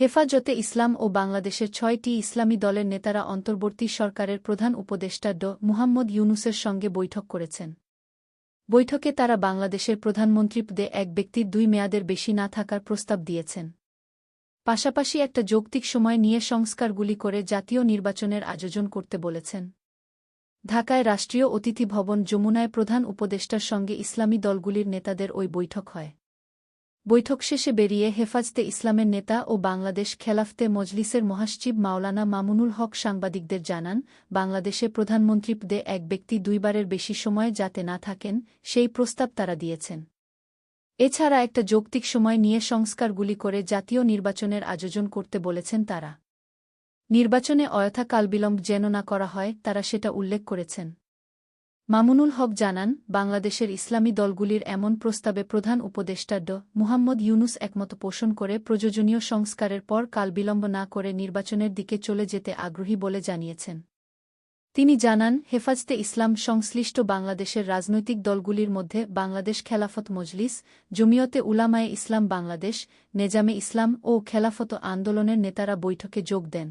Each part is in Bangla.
হেফাজতে ইসলাম ও বাংলাদেশের ছয়টি ইসলামী দলের নেতারা অন্তর্বর্তী সরকারের প্রধান উপদেষ্টা ড মুহাম্মদ ইউনুসের সঙ্গে বৈঠক করেছেন। বৈঠকে তারা বাংলাদেশের প্রধানমন্ত্রী পদে এক ব্যক্তির দুই মেয়াদের বেশি না থাকার প্রস্তাব দিয়েছেন। পাশাপাশি একটা যৌক্তিক সময় নিয়ে সংস্কারগুলি করে জাতীয় নির্বাচনের আয়োজন করতে বলেছেন। ঢাকায় রাষ্ট্রীয় অতিথি ভবন যমুনায় প্রধান উপদেষ্টার সঙ্গে ইসলামী দলগুলির নেতাদের ওই বৈঠক হয়। বৈঠক শেষে বেরিয়ে হেফাজতে ইসলামের নেতা ও বাংলাদেশ খেলাফতে মজলিসের মহাসচিব মাওলানা মামুনুল হক সাংবাদিকদের জানান, বাংলাদেশে প্রধানমন্ত্রী পদে এক ব্যক্তি দুইবারের বেশি সময় যাতে না থাকেন, সেই প্রস্তাব তারা দিয়েছেন। এছাড়া একটা যৌক্তিক সময় নিয়ে সংস্কারগুলি করে জাতীয় নির্বাচনের আয়োজন করতে বলেছেন তারা। নির্বাচনে অযথা কালবিলম্ব যেন না করা হয়, তারা সেটা উল্লেখ করেছেন। মামুনুল হক জানান, বাংলাদেশের ইসলামী দলগুলির এমন প্রস্তাবে প্রধান উপদেষ্টা ড মুহাম্মদ ইউনুস একমত পোষণ করে প্রয়োজনীয় সংস্কারের পর কালবিলম্ব না করে নির্বাচনের দিকে চলে যেতে আগ্রহী বলে জানিয়েছেন। তিনি জানান, হেফাজতে ইসলাম সংশ্লিষ্ট বাংলাদেশের রাজনৈতিক দলগুলির মধ্যে বাংলাদেশ খেলাফত মজলিস, জমিয়তে উলামায়ে ইসলাম বাংলাদেশ, নেজামে ইসলাম ও খেলাফত আন্দোলনের নেতারা বৈঠকে যোগ দেন।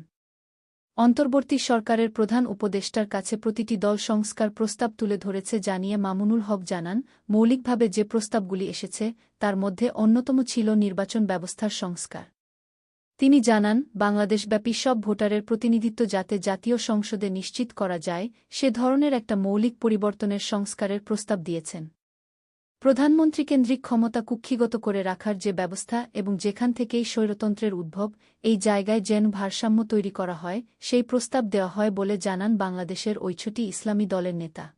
অন্তর্বর্তী সরকারের প্রধান উপদেষ্টার কাছে প্রতিটি দল সংস্কার প্রস্তাব তুলে ধরেছে জানিয়ে মামুনুল হক জানান, মৌলিকভাবে যে প্রস্তাবগুলি এসেছে, তার মধ্যে অন্যতম ছিল নির্বাচন ব্যবস্থার সংস্কার। তিনি জানান, বাংলাদেশব্যাপী সব ভোটারের প্রতিনিধিত্ব যাতে জাতীয় সংসদে নিশ্চিত করা যায়, সে ধরনের একটা মৌলিক পরিবর্তনের সংস্কারের প্রস্তাব দিয়েছেন। প্রধানমন্ত্রী কেন্দ্রিক ক্ষমতা কুক্ষিগত করে রাখার যে ব্যবস্থা এবং যেখান থেকেই স্বৈরতন্ত্রের উদ্ভব, এই জায়গায় যেন ভারসাম্য তৈরি করা হয়, সেই প্রস্তাব দেওয়া হয় বলে জানান বাংলাদেশের ঐছটি ইসলামী দলের নেতা।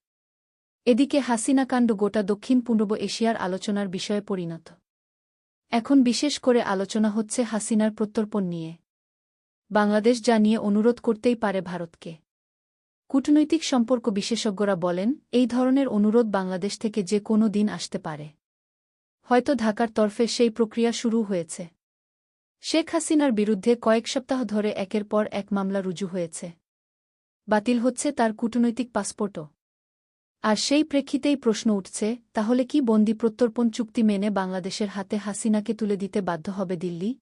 এদিকে হাসিনাকাণ্ড গোটা দক্ষিণ পূর্ব এশিয়ার আলোচনার বিষয়ে পরিণত। এখন বিশেষ করে আলোচনা হচ্ছে হাসিনার প্রত্যর্পণ নিয়ে। বাংলাদেশ জানিয়ে অনুরোধ করতেই পারে ভারতকে। কূটনৈতিক সম্পর্ক বিশেষজ্ঞরা বলেন, এই ধরনের অনুরোধ বাংলাদেশ থেকে যে কোনো দিন আসতে পারে। হয়তো ঢাকার তরফে সেই প্রক্রিয়া শুরু হয়েছে। শেখ হাসিনার বিরুদ্ধে কয়েক সপ্তাহ ধরে একের পর এক মামলা রুজু হয়েছে। বাতিল হচ্ছে তার কূটনৈতিক পাসপোর্টও। আর সেই প্রেক্ষিতেই প্রশ্ন উঠছে, তাহলে কি বন্দি প্রত্যর্পণ চুক্তি মেনে বাংলাদেশের হাতে হাসিনাকে তুলে দিতে বাধ্য হবে দিল্লি?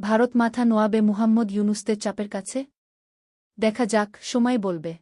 ভারত মাথা নোয়াবে মুহাম্মদ ইউনুসদের চাপের কাছে? দেখা যাক সময় বলবে।